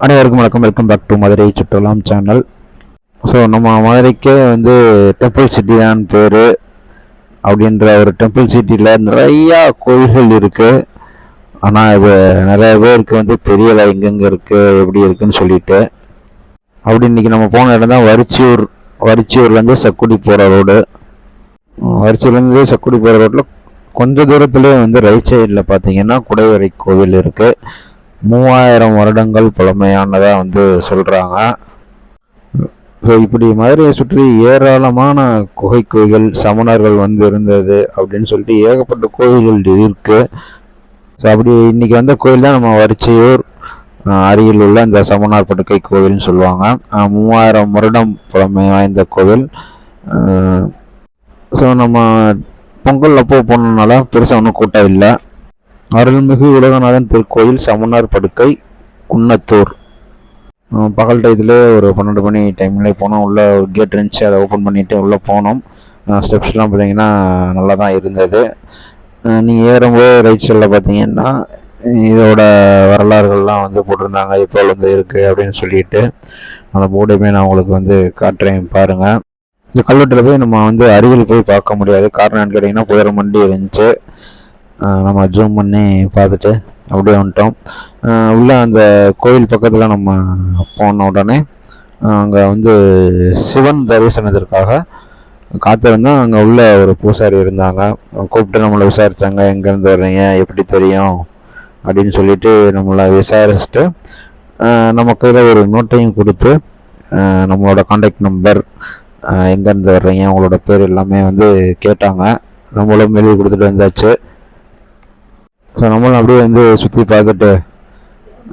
அனைவருக்கும் வணக்கம். Welcome back to Madurai சுற்றுலாம் சேனல் ஸோ நம்ம மதுரைக்கே வந்து டெம்பிள் சிட்டி தான் பேர். அப்படின்ற ஒரு டெம்பிள் சிட்டியில் நிறையா கோயில்கள் இருக்குது ஆனால் இது நிறைய பேருக்கு வந்து தெரியலை எங்கெங்கே இருக்குது எப்படி இருக்குன்னு சொல்லிட்டு. அப்படி இன்றைக்கி நம்ம போன இடம் தான் வரிச்சியூர் வரிச்சியூர்லேருந்து சக்குடி போகிற ரோடு. வரிச்சியூர்லேருந்து சக்குடி போகிற ரோட்டில் கொஞ்சம் தூரத்துலேயே வந்து ரைட் சைடில் பார்த்தீங்கன்னா குடைவரை கோவில் இருக்குது மூவாயிரம் வருடங்கள் பழமையானதாக வந்து சொல்கிறாங்க ஸோ இப்படி மதுரையை சுற்றி ஏராளமான குகை கோயில்கள் சமணர்கள் வந்து இருந்தது அப்படின்னு சொல்லிட்டு ஏகப்பட்ட கோயில்கள் இருக்குது ஸோ அப்படி இன்றைக்கி வந்த கோயில் தான் நம்ம வரிச்சையூர் அருகில் உள்ள இந்த சமணார் படுக்கை கோவில்னு சொல்லுவாங்க. மூவாயிரம் வருடம் பழமை வாய்ந்த கோவில். ஸோ நம்ம பொங்கல் அப்போ போனதுனால பெருசாக ஒன்றும் கூட்டம் இல்லை. அருள்மிகு உலகநாதன் திருக்கோயில் சமணர் படுக்கை குன்னத்தூர். பகல் டயத்தில் ஒரு பன்னெண்டு மணி டைம்லேயே போனோம். உள்ளே ஒரு கேட் இருந்துச்சு. அதை ஓப்பன் பண்ணிவிட்டு உள்ளே போனோம். ஸ்டெப்ஸ்லாம் பார்த்தீங்கன்னா நல்லா தான் இருந்தது. நீங்கள் ஏறும்போது ரைட் சைடில் பார்த்தீங்கன்னா இதோட வரலாறுகள்லாம் வந்து போட்டிருந்தாங்க. இப்போ வந்து இருக்குது அப்படின்னு சொல்லிட்டு அந்த போர்டுமே நான் உங்களுக்கு வந்து காட்டுறேன் பாருங்கள் இந்த கல்வெட்டில் போய் நம்ம வந்து அருகில் போய் பார்க்க முடியாது. காரணம் கேட்டிங்கன்னா புதர் மண்டி இருந்துச்சு. நம்ம ஜூம் பண்ணி பார்த்துட்டு அப்படியே வந்துட்டோம். உள்ளே அந்த கோயில் பக்கத்தில் நம்ம போன உடனே அங்கே வந்து சிவன் தரிசனத்திற்காக காத்திருந்தோம். அங்கே உள்ள ஒரு பூசாரி இருந்தாங்க. கூப்பிட்டு நம்மளை விசாரித்தாங்க எங்கேருந்து வர்றீங்க? எப்படி தெரியும்? அப்படின்னு சொல்லிட்டு நம்மளை விசாரிச்சுட்டு நமக்கு ஒரு நோட்டையும் கொடுத்து நம்மளோட காண்டாக்ட் நம்பர் எங்கேருந்து வர்றீங்க? உங்களோட பேர் எல்லாமே வந்து கேட்டாங்க. நம்மளும் எழுதி கொடுத்துட்டு வந்தாச்சு. ஸோ நம்மளும் அப்படியே வந்து சுற்றி பார்த்துட்டு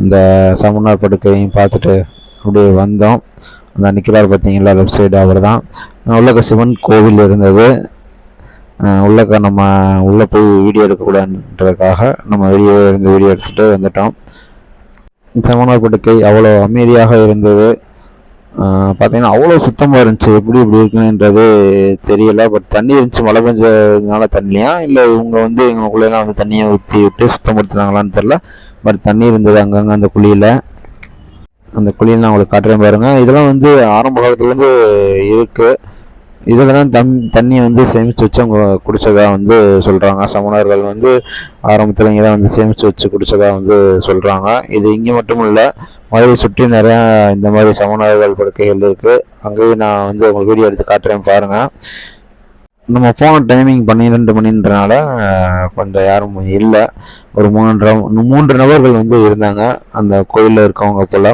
அந்த சமணார் படுக்கையும் பார்த்துட்டு அப்படியே வந்தோம். அந்த நிற்கிறார் பார்த்தீங்களா லெஃப்ட் சைடு அவர் தான் உள்ளக்க சிவன் கோவில் இருந்தது. உள்ளக்க நம்ம உள்ளே போய் வீடியோ எடுக்கக்கூடாதுன்றதுக்காக நம்ம வெளியே இருந்து வீடியோ எடுத்துகிட்டு வந்துட்டோம். சமணார் படுக்கை அவ்வளோ அமைதியாக இருந்தது. பார்த்தீங்கன்னா அவ்வளோ சுத்தமாக இருந்துச்சு. எப்படி இப்படி இருக்குன்றது தெரியல. பட் தண்ணி இருந்துச்சு. மழை பெஞ்சதுனால தண்ணியா இல்லை இவங்க வந்து எங்களுக்குள்ளெல்லாம் வந்து தண்ணியை ஊற்றி விட்டு சுத்தப்படுத்துனாங்களான்னு தெரில பட் தண்ணி இருந்தது அங்கங்கே அந்த குழியில். அந்த குழியில் நான் உங்களுக்கு காட்டுறேன் பாருங்கள் இதெல்லாம் வந்து ஆரம்ப காலத்துலேருந்து இருக்குது இதில் தான் தம் தண்ணி வந்து சேமித்து வச்சு அவங்க குடித்ததாக வந்து சொல்கிறாங்க சமணர்கள் வந்து ஆரம்பத்தில் இங்கே தான் வந்து சேமித்து வச்சு குடித்ததாக வந்து சொல்கிறாங்க இது இங்கே மட்டும் இல்லை மதுரை சுற்றி நிறையா இந்த மாதிரி சமணர்கள் படுக்கைகள் இருக்குது அங்கேயும் நான் வந்து உங்களுக்கு வீடியோ எடுத்து காட்டுறேன் பாருங்கள் நம்ம போன டைமிங் பன்னிரெண்டு மணின்றனால கொஞ்சம் யாரும் இல்லை. ஒரு மூன்று மூன்று நபர்கள் வந்து இருந்தாங்க. அந்த கோயிலில் இருக்கவங்க போல்.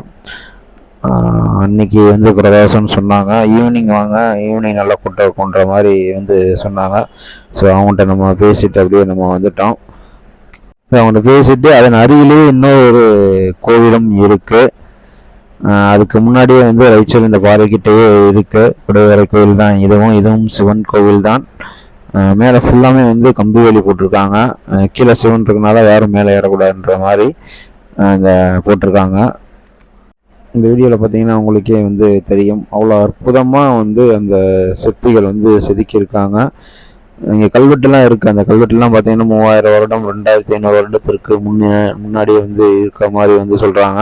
அன்னைக்கு வந்து பிரதோஷம்னு சொன்னாங்க. ஈவினிங் வாங்க ஈவினிங் நல்லா கூட்டம் இருக்குன்ற மாதிரி வந்து சொன்னாங்க. ஸோ அவங்கள்ட்ட நம்ம பேசிட்டு அப்படியே நம்ம வந்துட்டோம். அவங்கள்ட்ட பேசிட்டு அதன் அருகிலேயே இன்னொரு கோவிலும் இருக்குது அதுக்கு முன்னாடியே வந்து ரைட் சைடு இந்த பாறைக்கிட்டேயே இருக்குது குடைவரை கோவில் தான் இதுவும் இதுவும் சிவன் கோவில் தான். மேலே ஃபுல்லாமே வந்து கம்பி வேலி போட்டிருக்காங்க. கீழே சிவன் இருக்கனால யாரும் மேலே ஏறக்கூடாதுன்ற மாதிரி இந்த போட்டிருக்காங்க. இந்த வீடியோவில் பார்த்தீங்கன்னா உங்களுக்கே வந்து தெரியும். அவ்வளோ அற்புதமாக வந்து அந்த சிற்பிகள் வந்து செதுக்கியிருக்காங்க. இங்கே கல்வெட்டுலாம் இருக்குது அந்த கல்வெட்டுலாம் பார்த்தீங்கன்னா மூவாயிரம் வருடம் ரெண்டாயிரத்தி ஐநூறு வருடத்திற்கு முன்னே முன்னாடியே வந்து இருக்க மாதிரி வந்து சொல்கிறாங்க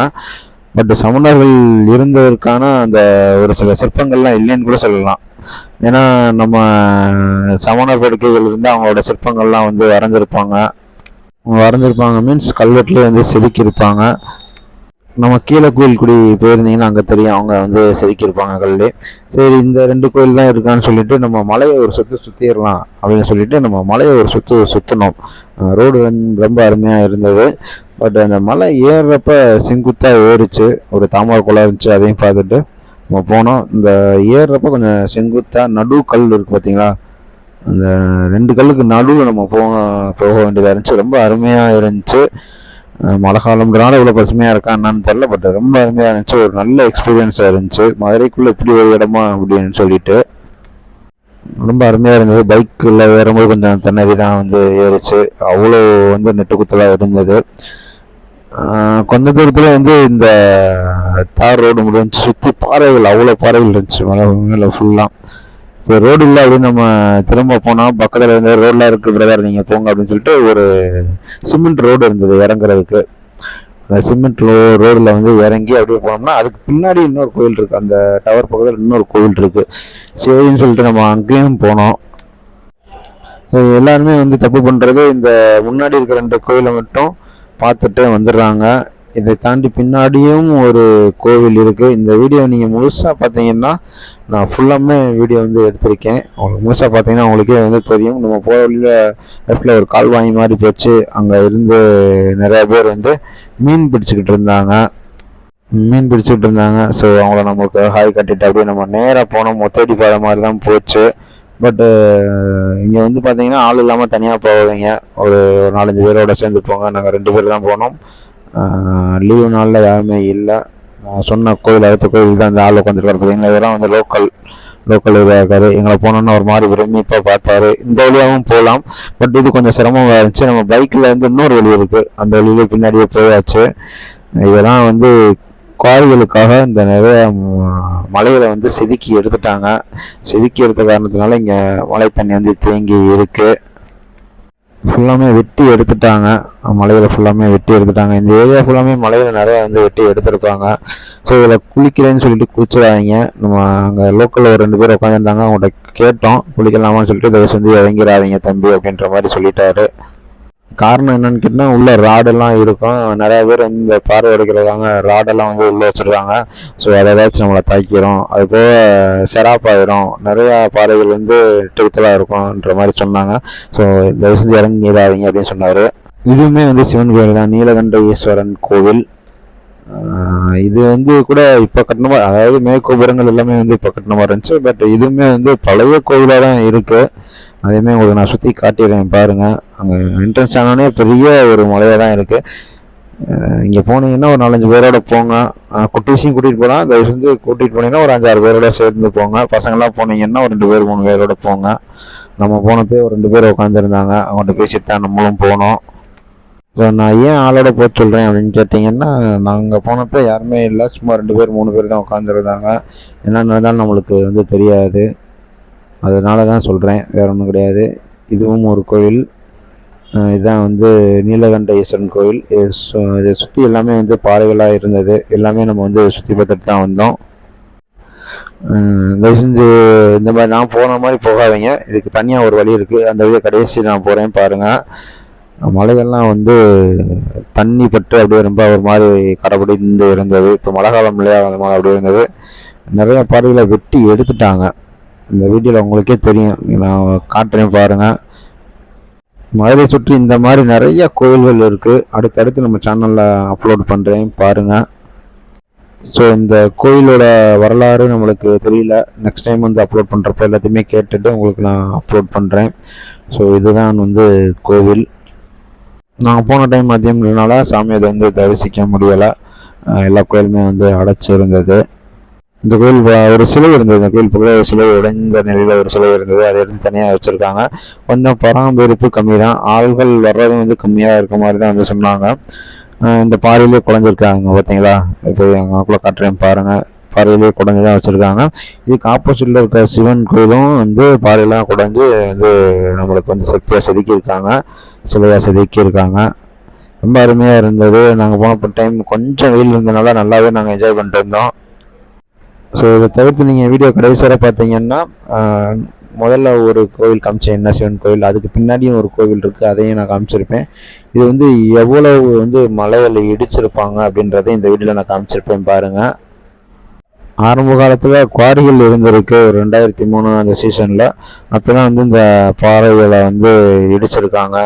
பட் சமணர்கள் இருந்ததற்கான அந்த ஒரு சில சிற்பங்கள்லாம் இல்லைன்னு கூட சொல்லலாம். ஏன்னா நம்ம சமணர் படுக்கைகள் இருந்து அவங்களோட சிற்பங்கள்லாம் வந்து வரைஞ்சிருப்பாங்க. அவங்க வரைஞ்சிருப்பாங்க. மீன்ஸ் கல்வெட்டுலேயே வந்து செதுக்கியிருப்பாங்க. நம்ம கீழே கோயில் குடி போயிருந்தீங்கன்னா அங்கே தெரியும் அவங்க வந்து செதுக்கியிருப்பாங்க கல்லு. சரி இந்த ரெண்டு கோயில் தான் இருக்கான்னு சொல்லிட்டு நம்ம மலையை ஒரு சுற்று சுற்றிடலாம் அப்படின்னு சொல்லிட்டு நம்ம மலையை ஒரு சுற்று சுற்றினோம் ரோடு ரொம்ப அருமையாக இருந்தது. பட் அந்த மலை ஏறுறப்ப செங்குத்தாக ஏறிச்சு. ஒரு தாமரை குளம் இருந்துச்சு அதையும் பார்த்துட்டு நம்ம போனோம். இந்த ஏறுறப்ப கொஞ்சம் செங்குத்தாக நடு கல் இருக்குது பார்த்தீங்களா அந்த ரெண்டு கல்லுக்கு நடுவில் நம்ம போக போக வேண்டியதாக இருந்துச்சு. ரொம்ப அருமையாக இருந்துச்சு. மழை காலம்ன்றனால இவ்வளோ பசுமையாக இருக்கா என்னன்னு தெரில பட் ரொம்ப அருமையாக இருந்துச்சு. ஒரு நல்ல எக்ஸ்பீரியன்ஸாக இருந்துச்சு. மதுரைக்குள்ளே இப்படி ஒரு இடமா அப்படின்னு சொல்லிட்டு. ரொம்ப அருமையாக இருந்தது. பைக்கில் ஏறும்போது கொஞ்சம் திணறி தான் வந்து ஏறிச்சு. அவ்வளோ வந்து நெட்டு குத்தலாக இருந்தது கொஞ்ச தூரத்தில் வந்து இந்த தார் ரோடு முடிஞ்சு சுற்றி பாறைகள் அவ்வளோ பாறைகள் இருந்துச்சு. மலை மேலே ஃபுல்லாக சரி ரோடு இல்லை அப்படின்னு நம்ம திரும்ப போனால் பக்கத்தில் இருந்த ரோடெலாம் இருக்குது பிரதர் நீங்கள் போங்க அப்படின்னு சொல்லிட்டு ஒரு சிமெண்ட் ரோடு இருந்தது இறங்குறதுக்கு. அந்த சிமெண்ட் ரோ ரோடில் வந்து இறங்கி அப்படியே போனோம்னா அதுக்கு பின்னாடி இன்னொரு கோயில் இருக்குது அந்த டவர் பக்கத்தில் இன்னொரு கோயில் இருக்குது சரின்னு சொல்லிட்டு நம்ம அங்கேயும் போனோம். ஸோ எல்லாருமே வந்து தப்பு பண்ணுறது இந்த முன்னாடி இருக்கிற ரெண்டு கோயிலை மட்டும் பார்த்துட்டு வந்துடுறாங்க. இதை தாண்டி பின்னாடியும் ஒரு கோவில் இருக்குது இந்த வீடியோ நீங்கள் முழுசாக பார்த்தீங்கன்னா நான் ஃபுல்லாமே வீடியோ வந்து எடுத்திருக்கேன். உங்களுக்கு முழுசாக பார்த்தீங்கன்னா உங்களுக்கே வந்து தெரியும். நம்ம போகிற வழியில் லெஃப்டில் ஒரு கால்வாய் மாதிரி போச்சு. அங்கே இருந்து நிறைய பேர் வந்து மீன் பிடிச்சிக்கிட்டு இருந்தாங்க. மீன் பிடிச்சிக்கிட்டு இருந்தாங்க. ஸோ அவங்கள நமக்கு ஹாய் கட்டிட்டு அப்படியே நம்ம நேராக போனோம். மொத்தடி பாதை மாதிரி தான் போச்சு. பட்டு இங்கே வந்து பார்த்தீங்கன்னா ஆள் இல்லாமல் தனியாக போவீங்க ஒரு ஒரு நாலஞ்சு பேரோட சேர்ந்து போங்க. நாங்கள் ரெண்டு பேர் தான் போனோம். லீவு நாளில் யாருமே இல்லை. நான் சொன்ன கோயில் அடுத்த கோயில் தான் இந்த ஆள் உட்காந்துருக்காரு பார்த்தீங்களா இதெல்லாம் வந்து லோக்கல் லோக்கல் இதாக இருக்காரு. எங்களை போனோன்னு ஒரு மாதிரி பிரமிப்பாக பார்த்தாரு. இந்த வழியாகவும் போகலாம். பட் இது கொஞ்சம் சிரமமாக இருந்துச்சு. நம்ம பைக்கில் வந்து இன்னொரு வழி இருக்குது அந்த வழியில பின்னாடியே போயாச்சு. இதெல்லாம் வந்து குவாரிகளுக்காக இந்த நிறைய மலைகளை வந்து செதுக்கி எடுத்துட்டாங்க. செதுக்கி எடுத்த காரணத்தினால இங்கே மழை தண்ணி வந்து தேங்கி இருக்குது ஃபுல்லாமே வெட்டி எடுத்துட்டாங்க. மலையில் ஃபுல்லாமே வெட்டி எடுத்துட்டாங்க. இந்த ஏரியா ஃபுல்லாமே மலையில் நிறையா வந்து வெட்டி எடுத்துருக்காங்க. ஸோ இதில் குளிக்கிறேன்னு சொல்லிட்டு குளிச்சிடாதீங்க. நம்ம அங்கே லோக்கலில் ஒரு ரெண்டு பேர் உட்காந்துருந்தாங்க அவங்கள்ட்ட கேட்டோம். குளிக்கலாமான்னு சொல்லிட்டு தயவு செஞ்சு இறங்கிடாதீங்க தம்பி அப்படின்ற மாதிரி சொல்லிட்டாரு. காரணம் என்னன்னு கேட்டால் உள்ள ராடெல்லாம் இருக்கும். நிறைய பேர் இந்த பார்வை எடுக்கிறதாங்க ராடெல்லாம் வந்து உள்ளே வச்சுருக்காங்க. ஸோ அதை ஏதாச்சும் நம்மளை தாக்கிரும். அது போக செராப்பாயிரும் நிறையா பாறைகள் வந்து டெய்த்தலாக இருக்கும்ன்ற மாதிரி சொன்னாங்க. ஸோ தயவு செஞ்சு இறங்கிடாதீங்க அப்படின்னு சொன்னார். இதுவுமே வந்து சிவன் கோயில் தான். நீலகண்ட ஈஸ்வரன் கோவில் இது வந்து கூட இப்போ கட்டின மாதிரி அதாவது மேற்கோபுரங்கள் எல்லாமே வந்து இப்போ கட்டினமா இருந்துச்சு. பட் இதுவுமே வந்து பழைய கோவிலாக தான் இருக்குது அதேமாதிரி உங்களுக்கு நான் சுற்றி காட்டிடுறேன் பாருங்கள் அங்கே என்ட்ரன்ஸ் ஆனோடனே பெரிய ஒரு மலையாக தான் இருக்குது இங்கே போனீங்கன்னா ஒரு நாலஞ்சு பேரோட போங்க. குட்டிஸையும் குட்டீஸையும் கூட்டிகிட்டு போகலாம் தயவு செஞ்சு கூட்டிகிட்டு போனீங்கன்னா ஒரு அஞ்சாறு பேரோட சேர்ந்து போங்க. பசங்களாம் போனீங்கன்னா ஒரு ரெண்டு பேர் மூணு பேரோட போங்க. நம்ம போனப்போ ஒரு ரெண்டு பேர் உட்காந்துருந்தாங்க அவங்கள்ட்ட பேசிட்டு தான் நம்மளும் போனோம். ஸோ நான் ஏன் ஆளோட போக சொல்கிறேன் அப்படின்னு கேட்டிங்கன்னா நாங்கள் போனப்போ யாருமே இல்லை. சும்மா ரெண்டு பேர் மூணு பேர் தான் உட்காந்துருந்தாங்க என்ன நடந்தாலும் நம்மளுக்கு வந்து தெரியாது. அதனால தான் சொல்கிறேன் வேற ஒன்றும் கிடையாது. இதுவும் ஒரு கோயில். இதுதான் வந்து நீலகண்ட ஈஸ்வரன் கோயில். இது சு- இதை சுற்றி எல்லாமே வந்து பாறைகளாக இருந்தது. எல்லாமே நம்ம வந்து சுற்றி பார்த்துட்டு தான் வந்தோம். அஹ் தயவு செஞ்சு இந்த மாதிரி நான் போன மாதிரி போகாதீங்க. இதுக்கு தனியாக ஒரு வழி இருக்குது அந்த வழியை கடைசி நான் போகிறேன் பாருங்கள் மலைகள்லாம் வந்து தண்ணி பட்டு அப்படியே ரொம்ப ஒரு மாதிரி கடைபிடிந்து இருந்தது. இப்போ மழை காலம் இல்லையா அந்த மாதிரி அப்படியே இருந்தது. நிறைய பாறைகளை வெட்டி எடுத்துட்டாங்க. இந்த வீடியோவில் உங்களுக்கே தெரியும். நான் காட்டுறேன் பாருங்கள் மதுரை சுற்றி இந்த மாதிரி நிறைய கோயில்கள் இருக்குது அடுத்தடுத்து நம்ம சேனலில் அப்லோட் பண்ணுறேன் பாருங்கள் ஸோ இந்த கோயிலோட வரலாறு நம்மளுக்கு தெரியல. நெக்ஸ்ட் டைம் வந்து அப்லோட் பண்ணுறப்ப எல்லாத்தையுமே கேட்டுட்டு உங்களுக்கு நான் அப்லோட் பண்ணுறேன் ஸோ இதுதான் வந்து கோவில். நாங்கள் போன டைம் மதியம் சாமி அதை வந்து தரிசிக்க முடியலை. எல்லா கோயிலுமே வந்து அடைச்சி இருந்தது இந்த கோயில் ஒரு சிலை இருந்தது. இந்த கோயில் பக்கத்தில் ஒரு சிலை உடைந்த நிலையில் ஒரு சிலை இருந்தது. அதை எடுத்து தனியாக வச்சுருக்காங்க. கொஞ்சம் பராமரிப்பு கம்மி தான். ஆள்கள் வர்றதும் வந்து கம்மியாக இருக்க மாதிரி தான் வந்து சொன்னாங்க. இந்த பாறையிலே குழஞ்சிருக்காங்க பார்த்தீங்களா? இப்போ அங்கக்குள்ளே காட்டுறேன் பாருங்கள் பாறையிலே குடஞ்சி தான் வச்சுருக்காங்க. இதுக்கு ஆப்போசிட்டில் இருக்க சிவன் கோயிலும் வந்து பாறையெல்லாம் குடஞ்சி வந்து நம்மளுக்கு வந்து சக்தியாக செதுக்கியிருக்காங்க. சிலையாக செதுக்கியிருக்காங்க. ரொம்ப அருமையாக இருந்தது. நாங்கள் போனப்போ டைம் கொஞ்சம் வெயில் இருந்தனால நல்லாவே நாங்கள் என்ஜாய் பண்ணிட்டு இருந்தோம். ஸோ இதை தவிர்த்து நீங்கள் வீடியோ கடைசி வரை பார்த்தீங்கன்னா முதல்ல ஒரு கோவில் காமிச்சேன் என்ன சிவன் கோவில். அதுக்கு பின்னாடியும் ஒரு கோவில் இருக்குது அதையும் நான் காமிச்சிருப்பேன். இது வந்து எவ்வளவு வந்து மலைகளை இடிச்சிருப்பாங்க அப்படின்றத இந்த வீடியோவில் நான் காமிச்சிருப்பேன் பாருங்கள் ஆரம்ப காலத்தில் குவாரிகள் இருந்திருக்கு ஒரு ரெண்டாயிரத்தி மூணு அந்த சீசனில் அப்போ தான் வந்து இந்த பாறைகளை வந்து இடிச்சிருக்காங்க.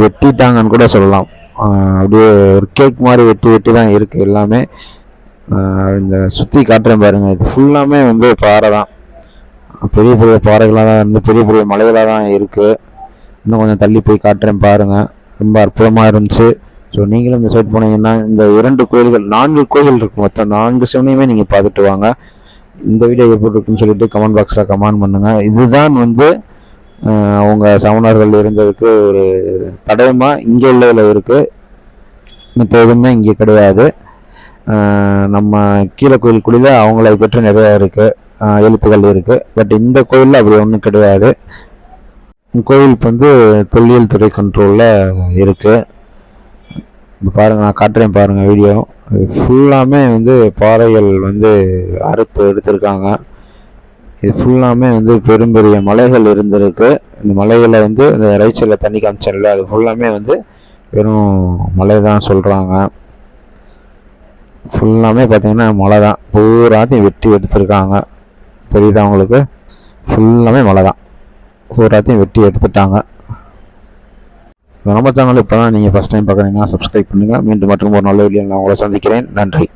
வெட்டிட்டாங்கன்னு கூட சொல்லலாம். அப்படியே ஒரு கேக் மாதிரி வெட்டி வெட்டி தான் இருக்குது எல்லாமே. இந்த சுற்றி காட்டுறேன் பாருங்கள் இது ஃபுல்லாமே வந்து பாறை தான். பெரிய பெரிய பாறைகளாக தான் இருந்து பெரிய பெரிய மலைகளாக தான் இருக்குது இன்னும் கொஞ்சம் தள்ளி போய் காட்டுறேன் பாருங்கள் ரொம்ப அற்புதமாக இருந்துச்சு. ஸோ நீங்களும் இந்த சைட் போனீங்கன்னா இந்த இரண்டு கோயில்கள் நான்கு கோயில்கள் இருக்கும் மொத்தம் நான்கு சிவனையுமே நீங்கள் பார்த்துட்டு வாங்க. இந்த வீடியோ எப்படி இருக்குன்னு சொல்லிட்டு கமெண்ட் பாக்ஸில் கமெண்ட் பண்ணுங்கள் இதுதான் வந்து அவங்க சமணர்கள் இருந்ததுக்கு ஒரு தடயமாக இங்கே உள்ளதில் இருக்குது மற்ற எதுவுமே இங்கே கிடையாது. நம்ம கீழே கோயில் குடியில் அவங்கள பெற்று நிறையா இருக்குது எழுத்துக்கள் இருக்குது பட் இந்த கோயிலில் அப்படி ஒன்றும் கிடையாது. கோயில் இப்போ வந்து தொல்லியல் துறை கண்ட்ரோலில் இருக்குது இப்போ பாருங்கள் நான் காட்டுறேன் பாருங்கள் வீடியோ இது ஃபுல்லாமே வந்து பாறைகள் வந்து அறுத்து எடுத்திருக்காங்க. இது ஃபுல்லாமே வந்து பெரும் பெரிய மலைகள் இருந்திருக்கு. இந்த மலைகளை வந்து இந்த ரைட் சைடில் தண்ணி காமிச்சல அது ஃபுல்லாமே வந்து வெறும் மலை தான் சொல்கிறாங்க ஃபுல்லாமே பார்த்தீங்கன்னா மழை தான் பூராத்தையும் வெட்டி எடுத்திருக்காங்க. தெரியுதா உங்களுக்கு? ஃபுல்லாமே மழை தான் பூராத்தையும் வெட்டி எடுத்துட்டாங்க. நம்ம சேனல் இப்போ தான் நீங்கள் ஃபஸ்ட் டைம் பார்க்குறீங்கன்னா சப்ஸ்கிரைப் பண்ணுங்கள் மீண்டும் மற்றும் ஒரு நல்ல வீடியோ நான் உங்களை சந்திக்கிறேன். நன்றி.